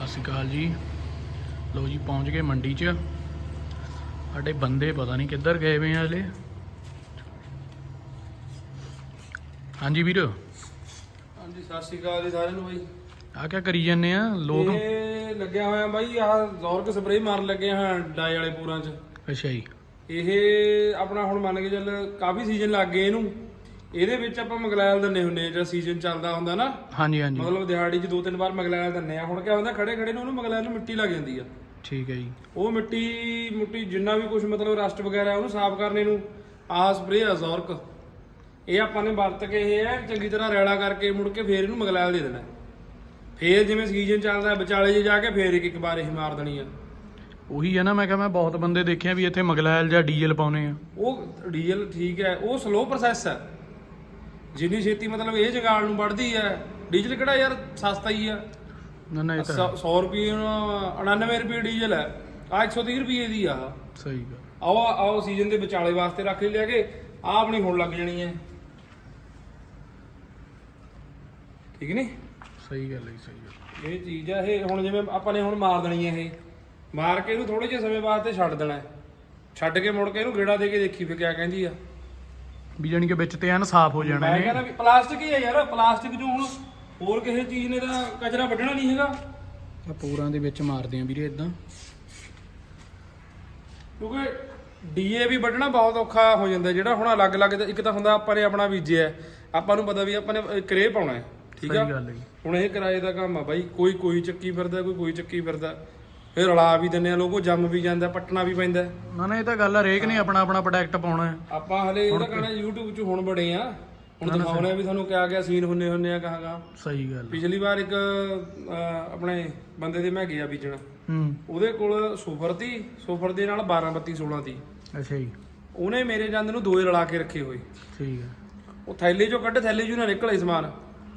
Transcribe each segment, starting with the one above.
ਸਤਿ ਸ਼੍ਰੀ ਅਕਾਲ ਜੀ। ਲੋ ਜੀ ਪਹੁੰਚ ਗਏ ਮੰਡੀ 'ਚ। ਸਾਡੇ ਬੰਦੇ ਪਤਾ ਨਹੀਂ ਕਿੱਧਰ ਗਏ ਵੇ ਆ ਹਲੇ। ਹਾਂਜੀ ਵੀਰ। ਹਾਂਜੀ ਸਤਿ ਸ਼੍ਰੀ ਅਕਾਲ ਜੀ ਸਾਰਿਆਂ ਨੂੰ ਬਾਈ। ਆ ਕਿਆ ਕਰੀ ਜਾਂਦੇ ਆ? ਲੋਕ ਇਹ ਲੱਗਿਆ ਹੋਇਆ ਬਾਈ ਆਹ ਜ਼ੋਰਕ ਸਪਰੇਅ ਮਾਰਨ ਲੱਗੇ ਹਾਂ ਡਾਈ ਵਾਲੇ ਪੂਰਾਂ 'ਚ। ਅੱਛਾ ਜੀ। ਇਹ ਆਪਣਾ ਹੁਣ ਮੰਨ ਕੇ ਚੱਲ ਕਾਫੀ ਸੀਜ਼ਨ ਲੱਗ ਗਏ ਇਹਨੂੰ। ਇਹਦੇ ਵਿੱਚ ਆਪਾਂ ਮਗਲੈਲ ਦਿੰਨੇ ਹੁੰਨੇ ਆ ਜਿਹੜਾ ਸੀਜ਼ਨ ਚੱਲਦਾ ਹੁੰਦਾ ਨਾ। ਹਾਂਜੀ ਹਾਂਜੀ। ਮਤਲਬ ਦਿਹਾੜੀ 'ਚ ਦੋ ਤਿੰਨ ਵਾਰ ਮਗਲੈਲ ਦਿੰਨੇ ਆ। ਹੁਣ ਕਿਆ ਹੁੰਦਾ ਖੜੇ ਖੜੇ ਨੂੰ ਉਹਨੂੰ ਮਗਲੈਲ ਨੂੰ ਮਿੱਟੀ ਲੱਗ ਜਾਂਦੀ ਆ। ਠੀਕ ਹੈ ਜੀ। ਉਹ ਮਿੱਟੀ ਮੁੱਟੀ ਜਿੰਨਾ ਵੀ ਕੁਝ ਮਤਲਬ ਰਸਟ ਵਗੈਰਾ ਉਹਨੂੰ ਸਾਫ਼ ਕਰਨੇ ਨੂੰ ਆਹ ਸਪਰੇਅ ਆ ਜ਼ੋਰਕ ਇਹ ਆਪਾਂ ਨੇ ਵਰਤ ਕੇ ਇਹ ਹੈ ਚੰਗੀ ਤਰ੍ਹਾਂ ਰੈਲਾ ਕਰਕੇ ਮੁੜ ਕੇ ਫੇਰ ਇਹਨੂੰ ਮਗਲੈਲ ਦੇ ਦੇਣਾ। ਫੇਰ ਜਿਵੇਂ ਸੀਜ਼ਨ ਚੱਲਦਾ ਵਿਚਾਲੇ 'ਚ ਜਾ ਕੇ ਫੇਰ ਇੱਕ ਇੱਕ ਵਾਰ ਇਹ ਮਾਰ ਦੇਣੀ ਆ। ਉਹੀ ਹੈ ਨਾ ਮੈਂ ਕਿਹਾ ਮੈਂ ਬਹੁਤ ਬੰਦੇ ਦੇਖਿਆ ਵੀ ਇੱਥੇ ਮਗਲੈਲ ਜਾਂ ਡੀਜ਼ਲ ਪਾਉਨੇ ਆ। ਉਹ ਡੀਜ਼ਲ ਠੀਕ ਹੈ ਉਹ ਸਲੋ ਪ੍ਰੋਸੈਸ ਹੈ ਜਿੰਨੀ ਛੇਤੀ ਮਤਲਬ ਇਹ ਜਗਾੜ ਨੂੰ ਵੱਢਦੀ ਹੈ ਡੀਜ਼ਲ ਕਿਹੜਾ ਯਾਰ ਸਸਤਾ ਹੀ ਆ? ਨਾ ਨਾ ਇਹ ਤਾਂ 100 ਰੁਪਏ 99 ਰੁਪਏ ਡੀਜ਼ਲ ਹੈ। ਆ 130 ਰੁਪਏ ਦੀ ਆ। ਸਹੀ ਗੱਲ। ਆਓ ਆਓ ਸੀਜ਼ਨ ਦੇ ਵਿਚਾਲੇ ਵਾਸਤੇ ਰੱਖ ਲਿਆ ਕਿ ਆ ਆਪਣੀ ਹੁਣ ਲੱਗ ਜਾਣੀ ਹੈ। ਠੀਕ ਨਹੀਂ? ਸਹੀ ਗੱਲ ਹੈ ਸਹੀ ਗੱਲ। ਇਹ ਚੀਜ਼ ਆ ਇਹ ਹੁਣ ਜਿਵੇਂ ਆਪਾਂ ਨੇ ਹੁਣ ਮਾਰ ਦੇਣੀ ਹੈ ਇਹ। ਮਾਰ ਕੇ ਇਹਨੂੰ ਥੋੜੇ ਜਿਹੇ ਸਮੇਂ ਵਾਸਤੇ ਛੱਡ ਦੇਣਾ। ਛੱਡ ਕੇ ਮੁੜ ਕੇ ਇਹਨੂੰ ਗੇੜਾ ਦੇ ਕੇ ਦੇਖੀ ਫੇ ਕਿਆ ਕਹਿੰਦੀ ਆ। ਵੀ ਜਾਣੀ ਕਿ ਵਿੱਚ ਤੇ ਐਨ ਸਾਫ਼ ਹੋ ਜਾਣਾ ਮੈਂ ਨੇ। ਕਹਿੰਦਾ ਵੀ ਪਲਾਸਟਿਕ ਹੀ ਆ ਯਾਰ ਪਲਾਸਟਿਕ ਜੋ ਹੁਣ ਹੋਰ ਕਿਸੇ ਚੀਜ਼ ਨੇ ਤਾਂ ਕਚਰਾ ਵੱਢਣਾ ਨਹੀਂ ਹੈਗਾ। ਆ ਪੂਰਾਂ ਦੇ ਵਿੱਚ ਮਾਰਦੇ ਆ ਵੀਰੇ ਇਦਾਂ ਕਿਉਂਕਿ ਡੀਏ ਵੀ ਵੱਢਣਾ ਬਹੁਤ ਔਖਾ ਹੋ ਜਾਂਦਾ ਜਿਹੜਾ ਹੁਣ ਅਲੱਗ-ਅਲੱਗ ਇੱਕ ਤਾਂ ਹੁੰਦਾ ਆਪਾਂ ਨੇ ਆਪਣਾ ਬੀਜਿਆ ਹੈ, ਆਪਾਂ ਨੂੰ ਪਤਾ ਵੀ ਆਪਾਂ ਨੇ ਕਰੇ ਪਾਉਣਾ ਹੈ ਠੀਕ ਆ? ਸਹੀ ਗੱਲ ਹੈ ਜੀ। ਹੁਣ ਇਹ ਕਿਰਾਏ ਦਾ ਕੰਮ ਆ ਬਾਈ ਕੋਈ ਕੋਈ ਚੱਕੀ ਫਿਰਦਾ ਕੋਈ ਕੋਈ ਚੱਕੀ ਫਿਰਦਾ। ਫਿਰ ਰਲਾ ਵੀ ਦਿੰਨੇ ਆ ਲੋਕੋ ਜੰਮ ਵੀ ਜਾਂਦਾ ਪੱਟਣਾ ਵੀ ਪੈਂਦਾ। ਨਾ ਨਾ ਇਹ ਤਾਂ ਗੱਲ ਆ ਰੇਕ ਨੇ ਆਪਣਾ ਆਪਣਾ ਪ੍ਰੋਡਕਟ ਪਾਉਣਾ ਹੈ। ਆਪਾਂ ਹਲੇ ਇਹਦਾ ਕਹਣਾ YouTube 'ਚ ਹੁਣ ਬੜੇ ਆ। ਹੁਣ ਦਿਖਾਉਣੇ ਆ ਵੀ ਤੁਹਾਨੂੰ ਕਿਆ ਕਿਆ ਸੀਨ ਹੁੰਨੇ ਹੁੰਨੇ ਆ ਕਹਾਂ ਕਹਾਂ। ਸਹੀ ਗੱਲ। ਪਿਛਲੀ ਵਾਰ ਇੱਕ ਆਪਣੇ ਬੰਦੇ ਦੇ ਮੈਂ ਗਿਆ ਬੀਜਣ। ਹੂੰ। ਉਹਦੇ ਕੋਲ ਸੁਫਰ ਤੀ ਸੁਫਰ ਦੇ ਨਾਲ 12 32 16 ਤੀ। ਅੱਛਾ ਜੀ। ਉਹਨੇ ਮੇਰੇ ਜਾਂਦੇ ਨੂੰ ਦੋਏ ਰਲਾ ਕੇ ਰੱਖੇ ਹੋਏ। ਠੀਕ ਹੈ ਉਹ ਥੈਲੇ ਚੋਂ ਕੱਢ ਥੈਲੇ ਚੋਂ ਨਾ ਨਿਕਲੇ ਸਮਾਨ।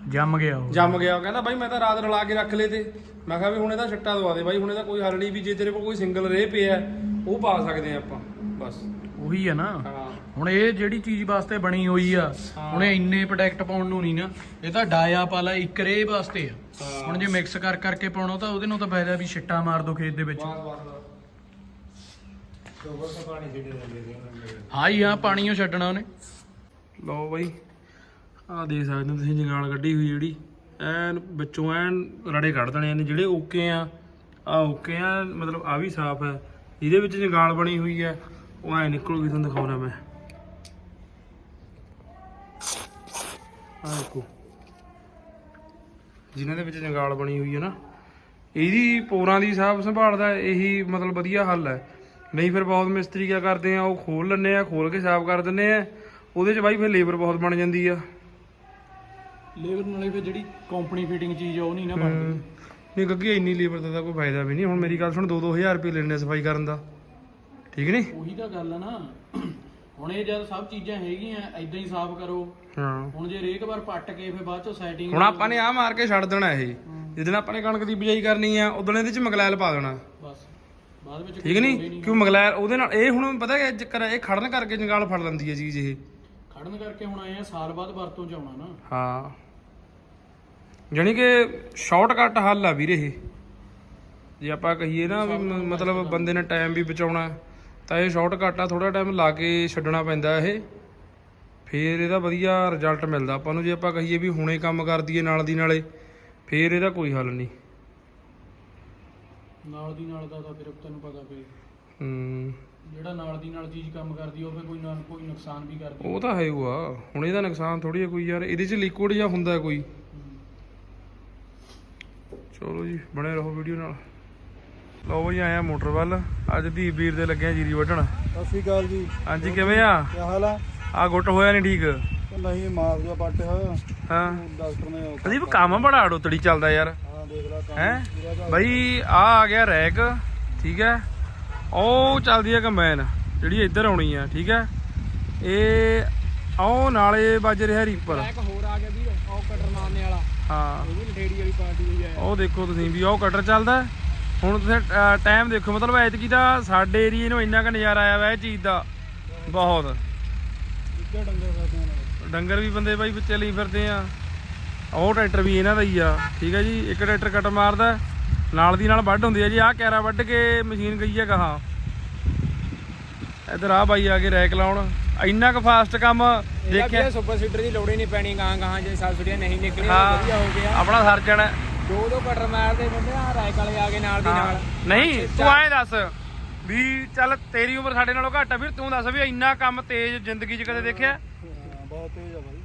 ਜੰਮ ਗਿਆ ਉਹ। ਜੰਮ ਗਿਆ ਉਹ ਕਹਿੰਦਾ ਬਾਈ ਮੈਂ ਤਾਂ ਰਾਤ ਰਲਾ ਕੇ ਰੱਖ ਲਏ ਤੇ। ਮੈਂ ਕਿਹਾ ਵੀ ਹੁਣ ਇਹਦਾ ਛੱਟਾ ਦਵਾ ਦੇ ਬਾਈ ਹੁਣ ਇਹਦਾ ਕੋਈ ਹੱਲ ਨਹੀਂ ਵੀ ਜੇ ਤੇਰੇ ਕੋਲ ਕੋਈ ਸਿੰਗਲ ਰੇ ਪਿਆ ਉਹ ਪਾ ਸਕਦੇ ਆ ਆਪਾਂ ਬਸ। ਉਹੀ ਹੈ ਨਾ। ਹਾਂ। ਹੁਣ ਇਹ ਜਿਹੜੀ ਚੀਜ਼ ਵਾਸਤੇ ਬਣੀ ਹੋਈ ਆ ਹੁਣ ਇਹ ਇੰਨੇ ਪ੍ਰੋਡਕਟ ਪਾਉਣ ਨੂੰ ਨਹੀਂ ਨਾ ਇਹ ਤਾਂ ਡਾਇਆ ਪਾਲਾ ਇੱਕ ਰੇ ਵਾਸਤੇ ਆ। ਹੁਣ ਜੇ ਮਿਕਸ ਕਰ ਕਰਕੇ ਪਾਉਣਾ ਤਾਂ ਉਹਦੇ ਨਾਲ ਤਾਂ ਫਾਇਦਾ ਵੀ ਛਿੱਟਾ ਮਾਰ ਦੋ ਖੇਤ ਦੇ ਵਿੱਚ। ਬਸ ਬਸ ਹਾਂ ਹੀ ਹਾਂ ਪਾਣੀ ਉਹ ਛੱਡਣਾ ਉਹਨੇ। ਲਓ ਬਾਈ। ਆਹ ਦੇਖ ਸਕਦੇ ਹੋ ਤੁਸੀਂ ਜੰਗਾਲ ਕੱਢੀ ਹੋਈ ਜਿਹੜੀ। ਐਨ ਵਿੱਚੋਂ ਐਨ ਰੜੇ ਕੱਢ ਦੇਣੇ ਨੇ ਜਿਹੜੇ ਓਕੇ ਆ ਆ ਓਕੇ ਆ, ਮਤਲਬ ਆ ਵੀ ਸਾਫ਼ ਹੈ। ਜਿਹਦੇ ਵਿੱਚ ਜੰਗਾਲ ਬਣੀ ਹੋਈ ਹੈ। ਉਹ ਐ ਨਿਕਲੂਗੀ, ਤੁਹਾਨੂੰ ਦਿਖਾਉਣਾ ਮੈਂ। ਆ ਦੇਖੋ। ਜਿਨ੍ਹਾਂ ਦੇ ਵਿੱਚ ਜੰਗਾਲ ਬਣੀ ਹੋਈ ਹੈ ਨਾ, ਇਹਦੀ ਪੋਰਾਂ ਦੀ ਸਾਫ਼ ਸੰਭਾਲ ਦਾ ਇਹੀ ਮਤਲਬ ਵਧੀਆ ਹੱਲ ਹੈ। ਨਹੀਂ ਫਿਰ ਬਹੁਤ ਮਿਸਤਰੀ ਕੀ ਕਰਦੇ ਆ? ਉਹ ਖੋਲ ਲੈਂਦੇ ਆ ਖੋਲ ਕੇ ਸਾਫ਼ ਕਰ ਦਿੰਦੇ ਆ। ਉਹਦੇ ਚ ਬਾਈ ਫਿਰ ਲੇਬਰ ਬਹੁਤ ਬਣ ਜਾਂਦੀ ਆ। ਲੇਬਰ ਨਾਲੇ ਫਿਰ ਜਿਹੜੀ ਕੰਪਨੀ ਫਿਟਿੰਗ ਚੀਜ਼ ਆ ਉਹ ਨਹੀਂ ਨਾ ਹਮ, ਨਹੀਂ ਗੱਗੀ ਇੰਨੀ ਲੇਬਰ ਦਾ ਤਾਂ ਕੋਈ ਫਾਇਦਾ ਵੀ ਨਹੀਂ। ਹੁਣ ਮੇਰੀ ਗੱਲ ਸੁਣ 2-2000 ਰੁਪਏ ਲੈਣੇ ਸਫ਼ਾਈ ਕਰਨ ਦਾ। ਠੀਕ ਨਹੀਂ? ਉਹੀ ਤਾਂ ਗੱਲ ਆ ਨਾ। ਹੁਣ ਇਹ ਜਦ ਸਭ ਚੀਜ਼ਾਂ ਹੈਗੀਆਂ ਐਦਾਂ ਹੀ ਸਾਫ਼ ਕਰੋ। ਹਾਂ। ਹੁਣ ਜੇ ਰੇਕ ਵਾਰ ਪੱਟ ਕੇ ਫਿਰ ਬਾਅਦ ਚੋਂ ਸੈਟਿੰਗ ਹੁਣ ਆਪਾਂ ਨੇ ਆ ਮਾਰ ਕੇ ਛੱਡ ਦੇਣਾ ਇਹ। ਜਿੱਦਣ ਆਪਾਂ ਨੇ ਕਣਕ ਦੀ ਬਿਜਾਈ ਕਰਨੀ ਆ ਉਦੋਂ ਇਹਦੇ ਚ ਮਗਲੈਲ ਪਾ ਦੇਣਾ। ਬਸ। ਬਾਅਦ ਵਿੱਚ ਠੀਕ ਨਹੀਂ? ਕਿਉਂ ਮਗਲੈਲ? ਉਹਦੇ ਨਾਲ ਇਹ ਹੁਣ ਪਤਾ ਕਿ ਚੱਕਰ ਇਹ ਖੜਨ ਕਰਕੇ ਜੰਗਾਲ ਫੜ ਲੈਂਦੀ ਹੈ ਚੀਜ਼ ਇਹ। ਖੜਨ ਕਰਕੇ ਹੁਣ ਆਏ ਆ ਸਾਲ ਬਾਅਦ ਵਰਤੋਂ ਚ ਆਉਣਾ ਨਾ। ਹਾਂ। ਜਾਣੀ ਕਿ ਸ਼ਾਰਟਕਟ ਹੱਲ ਆ ਵੀਰੇ ਇਹ। ਜੇ ਆਪਾਂ ਕਹੀਏ ਨਾ ਵੀ ਮ- ਮਤਲਬ ਬੰਦੇ ਨੇ ਟਾਈਮ ਵੀ ਬਚਾਉਣਾ ਤਾਂ ਇਹ ਸ਼ਾਰਟਕਟ ਆ ਥੋੜਾ ਟਾਈਮ ਲਾ ਕੇ ਛੱਡਣਾ ਪੈਂਦਾ ਇਹ। ਫੇਰ ਇਹਦਾ ਵਧੀਆ ਰਿਜ਼ਲਟ ਮਿਲਦਾ। ਆਪਾਂ ਨੂੰ ਜੇ ਆਪਾਂ ਕਹੀਏ ਵੀ ਹੁਣੇ ਕੰਮ ਕਰ ਦਈਏ ਨਾਲ ਦੀ ਨਾਲੇ ਫੇਰ ਇਹਦਾ ਕੋਈ ਹੱਲ ਨਹੀਂ। ਨਾਲ ਦੀ ਨਾਲ ਦਾ ਤਾਂ ਫਿਰ ਤੈਨੂੰ ਪਤਾ ਫਿਰ। ਹੂੰ। ਜਿਹੜਾ ਨਾਲ ਦੀ ਨਾਲ ਚੀਜ਼ ਕੰਮ ਕਰਦੀ ਉਹ ਫਿਰ ਕੋਈ ਨਾ ਕੋਈ ਨੁਕਸਾਨ ਵੀ ਕਰਦੀ ਉਹ ਤਾਂ ਹੈ ਉਹ ਆ। ਹੁਣ ਇਹਦਾ ਨੁਕਸਾਨ ਥੋੜੀ ਜਿਹਾ ਕੋਈ ਯਾਰ। ਇਹਦੇ ਚ ਲਿਕੁਇਡ ਜਾਂ ਹੁੰਦਾ ਕੋਈ। ਚਲੋ ਜੀ ਬਣੇ ਰਹੋ ਵੀਡੀਓ ਨਾਲ। ਲਓ ਜੀ ਆਇਆ ਮੋਟਰ ਵੱਲ। ਅੱਜ ਦੀ ਵੀਰ ਦੇ ਲੱਗਿਆ ਜੀਰੀ ਵੱਢਣ। ਸਤਿ ਸ਼੍ਰੀ ਅਕਾਲ ਜੀ। ਹਾਂਜੀ ਕਿਵੇਂ ਆ? ਕੀ ਹਾਲ ਆ? ਆ ਗੁੱਟ ਹੋਇਆ ਨਹੀਂ ਠੀਕ? ਨਹੀਂ ਮਾਰ ਗਿਆ ਪੱਟ ਹਾਂ। ਡਾਕਟਰ ਨੇ ਅਦੀਪ ਕੰਮ ਬੜਾ ਅੜੋਤੜੀ ਚੱਲਦਾ ਯਾਰ। ਹਾਂ ਦੇਖ ਲੈ ਕੰਮ। ਹੈ? ਪੂਰਾ ਦਾ ਬਈ ਆ ਆ ਗਿਆ ਰੈਕ ਠੀਕ ਹੈ? ਉਹ ਚੱਲਦੀ ਹੈ ਕੰਬਾਈਨ ਜਿਹੜੀ ਇੱਧਰ ਆਉਣੀ ਆ ਠੀਕ ਹੈ? ਇਹ ਉਹ ਨਾਲੇ ਵੱਜ ਰਿਹਾ ਰੀਪਰ। ਇੱਕ ਹੋਰ ਆ ਗਿਆ ਵੀਰ ਉਹ ਕਟਰ ਮਾਰਨੇ ਵਾਲਾ। ਹਾਂ। ਉਹ ਵੀ ਲਟੇੜੀ ਵਾਲੀ ਪਾਰਟੀ ਹੋਈ ਹੈ। ਉਹ ਦੇਖੋ ਤੁਸੀਂ ਵੀ ਉਹ ਕਟਰ ਚੱਲਦਾ। ਹੁਣ ਤੁਸੀਂ ਟਾਈਮ ਦੇਖੋ ਮਤਲਬ ਐਤਕੀ ਤਾਂ ਸਾਡੇ ਏਰੀਏ ਨੂੰ ਇੰਨਾ ਕੁ ਨਜ਼ਾਰਾ ਆਇਆ ਵਾ ਇਹ ਚੀਜ਼ ਦਾ। ਬਹੁਤ। ਡੰਗਰ ਵੀ ਬੰਦੇ ਬਾਈ ਵਿੱਚੇ ਲਈ ਫਿਰਦੇ ਆ। ਉਹ ਟਰੈਕਟਰ ਵੀ ਇਹਨਾਂ ਦਾ ਹੀ ਆ ਠੀਕ ਹੈ ਜੀ? ਇੱਕ ਟਰੈਕਟਰ ਕੱਟ ਮਾਰਦਾ ਨਾਲ ਦੀ ਨਾਲ ਵੱਢ ਹੁੰਦੀ ਹੈ ਜੀ। ਆਹ ਕੈਰਾ ਵੱਢ ਕੇ ਮਸ਼ੀਨ ਗਈ ਹੈ ਕਹਾ ਇਧਰ ਆ ਬਾਈ ਆ ਕੇ ਰੈਕ ਲਾਉਣ। ਇੰਨਾ ਕੁ ਫਾਸਟ ਕੰਮ ਦੇਖਿਆ। ਸੁਪਰ ਸੀਡਰ ਦੀ ਲੋੜ ਹੀ ਨਹੀਂ ਪੈਣੀ ਗਾਂ ਗਾਂ ਜੇ ਸਬਸਿਡੀਆਂ ਨਹੀਂ ਨਿਕਲੀਆਂ। ਵਧੀਆ ਹੋ ਗਿਆ। ਆਪਣਾ ਸਰਜਣ। ਦੋ ਦੋ ਕਟਰ ਮਾਰਦੇ ਬੰਦੇ ਆ ਰਾਇਕ ਵਾਲੇ ਆ ਗਏ ਨਾਲ ਦੀ ਨਾਲ। ਨਹੀਂ ਤੂੰ ਐਂ ਦੱਸ ਵੀ ਚੱਲ ਤੇਰੀ ਉਮਰ ਸਾਡੇ ਨਾਲੋਂ ਘੱਟ ਆ ਵੀਰ ਤੂੰ ਦੱਸ ਵੀ ਇੰਨਾ ਕੰਮ ਤੇਜ਼ ਜ਼ਿੰਦਗੀ 'ਚ ਕਦੇ ਦੇਖਿਆ? ਬਹੁਤ ਤੇਜ਼ ਆ ਬਾਈ।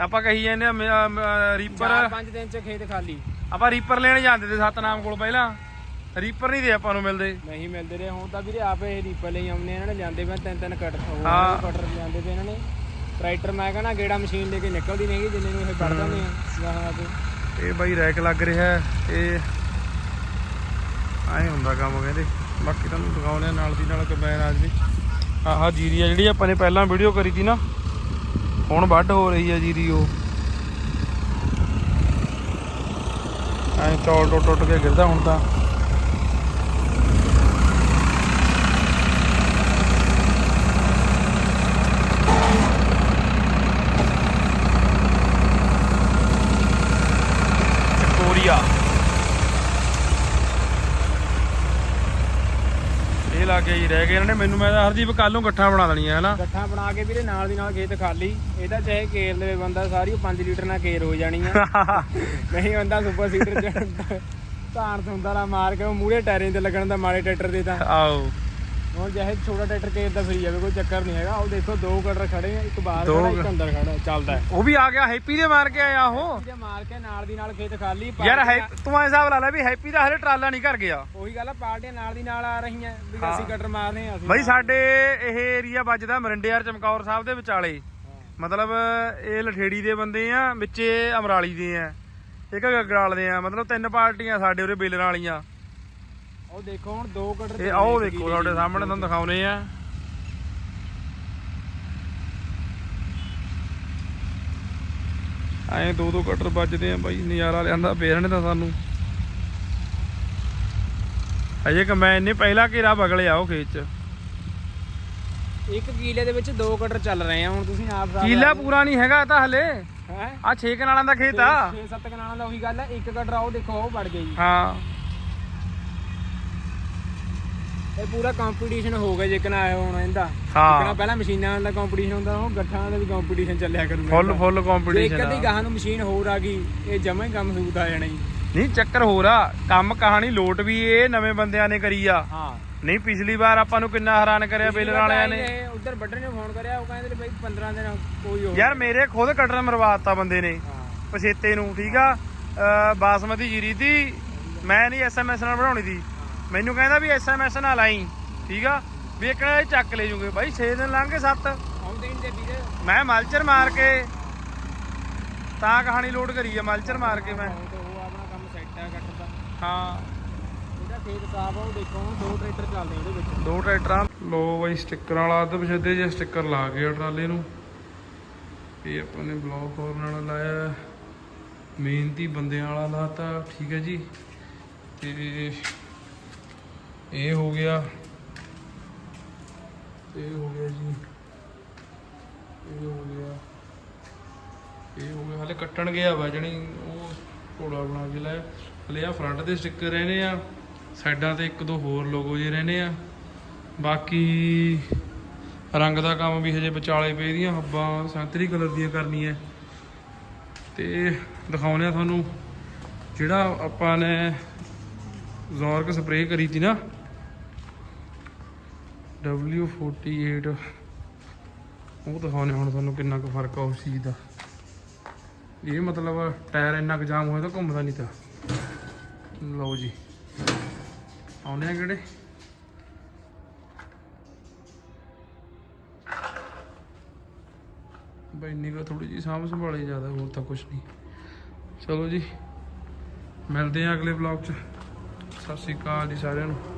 ਆਪਾਂ ਕਹੀ ਜਾਂਦੇ ਆ ਮ- ਮ- ਰੀਪਰ ਚਾਰ ਪੰਜ ਦਿਨ ਚ ਖੇਤ ਖਾਲੀ। ਆਪਾਂ ਰੀਪਰ ਲੈਣ ਜਾਂਦੇ ਤੇ ਸਤਨਾਮ ਕੋਲ ਪਹਿਲਾਂ। ਰੀਪਰ ਨਹੀਂ ਦੇ ਆਪਾਂ ਨੂੰ ਮਿਲਦੇ। ਨਹੀਂ ਮਿਲਦੇ ਰਹੇ ਹੁਣ ਤਾਂ ਵੀਰੇ ਆਪੇ ਇਹ ਰੀਪਰ ਲਈ ਆਉਂਦੇ ਇਹਨਾਂ ਨੇ ਲਿਆਂਦੇ ਪਏ ਤਿੰਨ ਤਿੰਨ ਕਟਰ ਹਾਂ। ਕਟਰ ਲਿਆਂਦੇ ਪਏ ਇਹਨਾਂ ਨੇ। ਟਰੈਕਟਰ ਮੈਂ ਕਹਿੰਦਾ ਗੇੜਾ ਮਸ਼ੀਨ ਲੈ ਕੇ ਨਿਕਲਦੀ ਨਹੀਂ ਹੈਗੀ ਜਿੰਨੇ ਨੂੰ ਇਹ ਵੜ ਜਾਂਦੇ ਆ। ਗਾਹਾਂ ਤੇ ਇਹ ਬਾਈ ਰੈਕ ਲੱਗ ਰਿਹਾ ਇਹ ਐਂ ਹੁੰਦਾ ਕੰਮ ਕਹਿੰਦੇ। ਬਾਕੀ ਤੁਹਾਨੂੰ ਦਿਖਾਉਂਦੇ ਆ ਨਾਲ ਦੀ ਨਾਲ ਕੰਬਾਈਨ ਅੱਜ ਵੀ ਆਹ ਜੀਰੀ ਆ ਜਿਹੜੀ ਆਪਾਂ ਨੇ ਪਹਿਲਾਂ ਵੀਡੀਓ ਕਰੀ ਸੀ ਨਾ। ਹੁਣ ਵੱਢ ਹੋ ਰਹੀ ਆ ਜੀਰੀ ਉਹ। ਐਂ ਚੌਲ ਟੁੱਟ ਟੁੱਟ ਕੇ ਗਿਰਦਾ ਹੁਣ ਤਾਂ। ਕੋਰੀਆ। ਇਹ ਲੱਗੇ ਹੀ ਰਹਿ ਗਏ ਇਹਨਾਂ ਨੇ ਮੈਨੂੰ ਮੈਂ ਤਾਂ ਹਰਦੀਪ ਕੱਲ ਨੂੰ ਇਕੱਠਾ ਬਣਾ ਦੇਣੀਆਂ ਹੈ ਨਾ ਗੱਠਾਂ ਬਣਾ ਕੇ ਵੀਰੇ ਨਾਲ ਦੀ ਨਾਲ ਖੇਤ ਖਾਲੀ। ਇਹਦਾ ਚਾਹੇ ਕੇਰ ਲਵੇ ਬੰਦਾ ਸਾਰੀ ਉਹ 5 ਲੀਟਰ ਨਾਲ ਕੇਰ ਹੋ ਜਾਣੀ ਆ ਨਹੀਂ ਬੰਦਾ ਸੁਪਰ ਸੀਡਰ ਚ ਧਾਨ ਸੁੰਦਾ ਨਾ ਮਾਰ ਕੇ ਉਹ ਮੂਹਰੇ ਟਾਇਰਾਂ ਤੇ ਲੱਗਣ ਦਾ ਮਾੜੇ ਟਰੈਕਟਰ ਦੇ ਤਾਂ। ਆਓ। ਹੁਣ ਚਾਹੇ ਛੋਟਾ ਟਰੈਕਟਰ ਕੇਰ ਦਾ ਫਰੀ ਜਾਵੇ ਕੋਈ ਚੱਕਰ ਨਹੀਂ ਹੈਗਾ। ਉਹ ਦੇਖੋ ਦੋ ਕਟਰ ਖੜੇ ਆ ਇੱਕ ਬਾਹਰ ਖੜਾ ਇੱਕ ਅੰਦਰ ਖੜਾ ਚੱਲਦਾ ਉਹ ਵੀ ਆ ਗਿਆ ਹੈਪੀ ਦੇ ਮਾਰ ਕੇ ਆਇਆ ਉਹ। ਜੇ ਮਾਰ ਕੇ ਨਾਲ ਦੀ ਨਾਲ ਖੇਤ ਖਾਲੀ ਯਾਰ ਹੈ ਤੂੰ ਐ ਹਿਸਾਬ ਲਾ ਲੈ ਵੀ ਹੈਪੀ ਦਾ ਹਲੇ ਟਰਾਲਾ ਨਹੀਂ ਕਰ ਗਿਆ। ਉਹੀ ਗੱਲ ਆ ਪਾਰਟੀਆਂ ਨਾਲ ਦੀ ਨਾਲ ਆ ਰਹੀਆਂ ਵੀ। ਅਸੀਂ ਕਟਰ ਮਾਰ ਰਹੇ ਆ ਅਸੀਂ ਬਈ ਸਾਡੇ ਇਹ ਏਰੀਆ ਵੱਜਦਾ ਮਰਿੰਡੇ ਯਾਰ ਚਮਕੌਰ ਸਾਹਿਬ ਦੇ ਵਿਚਾਲੇ। ਮਤਲਬ ਇਹ ਲਠੇੜੀ ਦੇ ਬੰਦੇ ਆ ਵਿੱਚੇ ਅਮਰਾਲੀ ਦੇ ਆ ਇੱਕ ਗਗਰਾਲ ਦੇ ਆ ਮਤਲਬ ਤਿੰਨ ਪਾਰਟੀਆਂ ਸਾਡੇ ਉਰੇ ਬੇਲਰਾਂ ਵਾਲੀਆਂ। ਉਹ ਦੇਖੋ ਹੁਣ ਦੋ ਕਟਰ ਇਹ ਆਓ ਦੇਖੋ ਤੁਹਾਡੇ ਸਾਹਮਣੇ ਤੁਹਾਨੂੰ ਦਿਖਾਉਨੇ ਆ। ਐਂ ਦੋ ਦੋ ਕਟਰ ਵੱਜਦੇ ਆ ਬਾਈ ਨਜ਼ਾਰਾ ਲਿਆਂਦਾ ਨੇ ਤਾਂ ਸਾਨੂੰ। ਅਜੇ ਕੰਬਾਈਨ ਨੇ ਪਹਿਲਾ ਘੇਰਾ ਬਗਲਿਆ ਉਹ ਖੇਤ ਚ। ਇੱਕ ਕੀਲੇ ਦੇ ਵਿੱਚ ਦੋ ਕਟਰ ਚੱਲ ਰਹੇ ਆ ਹੁਣ ਤੁਸੀਂ ਆਪ ਕੀਲਾ ਪੂਰਾ ਨਹੀਂ ਹੈਗਾ ਤਾਂ ਹਲੇ। ਹੈ? ਆ 6 ਕਨਾਲਾਂ ਦਾ ਖੇਤ ਆ। 6-7 ਕਨਾਲਾਂ ਦਾ ਉਹੀ ਗੱਲ ਹੈ ਇੱਕ ਕਟਰ ਆਓ ਦੇਖੋ ਉਹ ਵੜ ਗਿਆ ਜੀ। ਹਾਂ। ਇਹ ਪੂਰਾ ਕੰਪੀਟੀਸ਼ਨ ਹੋ ਗਿਆ ਜੇ ਕਨਾ ਆਇਆ ਹੁਣ ਇਹਦਾ। ਹਾਂ। ਜਿਕਣਾ ਪਹਿਲਾਂ ਮਸ਼ੀਨਾਂ ਦਾ ਕੰਪੀਟੀਸ਼ਨ ਹੁੰਦਾ ਉਹ ਗੱਠਾਂ ਦਾ ਵੀ ਕੰਪੀਟੀਸ਼ਨ ਚੱਲਿਆ ਕਰੂਗਾ ਫੁੱਲ ਫੁੱਲ ਜੇ ਇੱਕ ਕੰਪੀਟੀਸ਼ਨ ਅੱਧੀ ਗਾਹਾਂ ਨੂੰ ਮਸ਼ੀਨ ਹੋਰ ਆ ਗਈ ਇਹ ਜਮਾ ਹੀ ਕੰਮ ਸੂਤ ਆ ਜਾਣਾ ਜੀ। ਨਹੀਂ ਚੱਕਰ ਹੋਰ ਆ। ਕੰਮ ਕਹਾਣੀ ਲੋਟ ਵੀ ਇਹ ਨਵੇਂ ਬੰਦਿਆਂ ਨੇ ਕਰੀ ਆ। ਹਾਂ। ਨਹੀਂ ਪਿਛਲੀ ਵਾਰ ਆਪਾਂ ਨੂੰ ਕਿੰਨਾ ਹੈਰਾਨ ਕਰਿਆ ਬੇਲਰ ਵਾਲਿਆਂ ਨੇ। ਉਧਰ ਵੱਡਰ ਨੇ ਫੋਨ ਕਰਿਆ ਉਹ ਕਹਿੰਦੇ ਨੇ ਬਈ 15 ਦਿਨ ਕੋਈ ਹੋਰ ਯਾਰ ਮੇਰੇ ਖੁਦ ਕਟਰ ਮਰਵਾਤਾ ਬੰਦੇ ਨੇ। ਹਾਂ। ਪਛੇਤੇ ਨੂੰ ਠੀਕ ਆ? ਅਹ ਬਾਸਮਤੀ ਜੀਰੀ ਦੀ ਮੈਂ ਨਹੀਂ ਐਸਐਮਐਸ ਨਾਲ ਬਣਾਉਣੀ ਦੀ। ਮੈਨੂੰ ਕਹਿੰਦਾ ਵੀ ਐਸਐਮਐਸ ਨਾਲ ਆਈ ਠੀਕ ਆ? ਵੀ ਇੱਕ ਨਾਲ ਚੱਕ ਲੈ ਜੂਗੇ ਬਾਈ 6 ਦਿਨ ਲੰਘ ਗਏ 7 ਆਉਂਦੇ ਨਹੀਂ ਤੇ ਵੀਰੇ ਮੈਂ ਮਲਚਰ ਮਾਰ ਕੇ ਤਾਂ ਕਹਾਣੀ ਲੋਡ ਕਰੀ ਆ ਮਲਚਰ ਮਾਰ ਕੇ ਮੈਂ। ਉਹ ਆਪਣਾ ਕੰਮ ਸੈੱਟ ਹੈ ਕੱਟ ਦਾ। ਹਾਂ। ਇਹਦਾ ਖੇਤ ਸਾਫ਼ ਆ ਉਹ ਦੇਖੋ ਹੁਣ ਦੋ ਟਰੈਕਟਰ ਚੱਲਦੇ ਉਹਦੇ ਵਿੱਚ। ਦੋ ਟਰੈਕਟਰਾਂ ਲੋ ਬਾਈ ਸਟicker ਵਾਲਾ ਅੱਧ ਪਛੇਦੇ ਜੇ ਸਟicker ਲਾ ਕੇ ਟਰਾਲੇ ਨੂੰ। ਇਹ ਆਪਾਂ ਨੇ ਬਲੌਕ ਹੋਰ ਨਾਲ ਲਾਇਆ। ਮਿਹਨਤੀ ਬੰਦਿਆਂ ਵਾਲਾ ਲਾਤਾ ਠੀਕ ਹੈ ਜੀ। ਤੇ ਇਹ ਹੋ ਗਿਆ। ਇਹ ਹੋ ਗਿਆ ਜੀ। ਇਹ ਹੋ ਗਿਆ। ਇਹ ਹੋ ਗਿਆ। ਹਲੇ ਕੱਟਣ ਗਿਆ ਵਾ, ਜਣੀ ਉਹ ਘੋੜਾ ਬਣਾ ਕੇ ਲਾਇਆ। ਹਲੇ ਆ ਫਰੰਟ ਦੇ ਸਟicker ਰਹਿਣੇ ਆ। ਸਾਈਡਾਂ ਤੇ ਇੱਕ ਦੋ ਹੋਰ ਲੋਗੋ ਜੇ ਰਹਿਣੇ ਆ। ਬਾਕੀ ਰੰਗ ਦਾ ਕੰਮ ਵੀ ਹਜੇ ਵਿਚਾਲੇ ਪਏ ਦੀਆਂ। ਹੱਬਾਂ ਸੰਤਰੀ ਕਲਰ ਦੀਆਂ ਕਰਨੀਆਂ ਤੇ ਦਿਖਾਉਂਦੇ ਆ ਤੁਹਾਨੂੰ। ਜਿਹੜਾ ਆਪਾਂ ਨੇ ਜ਼ੋਰਕ ਸਪਰੇਅ ਕਰੀ ਸੀ ਨਾ W48 ਉਹ ਦਿਖਾਉਂਦੇ ਹੁਣ ਤੁਹਾਨੂੰ ਕਿੰਨਾ ਕੁ ਫ਼ਰਕ ਆ ਉਸ ਚੀਜ਼ ਦਾ। ਇਹ ਮਤਲਬ ਟਾਇਰ ਇੰਨਾ ਕੁ ਜਾਮ ਹੋਇਆ ਤਾਂ ਘੁੰਮਦਾ ਨਹੀਂ ਤਾਂ। ਲਓ ਜੀ। ਆਉਂਦੇ ਆ ਕਿਹੜੇ? ਬਈ ਨਿਗਾ ਥੋੜੀ ਜੀ ਸਾਂਭ ਸੰਭਾਲੇ ਜ਼ਿਆਦਾ, ਹੋਰ ਤਾਂ ਕੁਝ ਨਹੀਂ। ਚਲੋ ਜੀ, ਮਿਲਦੇ ਆ ਅਗਲੇ ਵਲੌਗ 'ਚ। ਸਤਿ ਸ਼੍ਰੀ ਅਕਾਲ ਜੀ ਸਾਰਿਆਂ ਨੂੰ।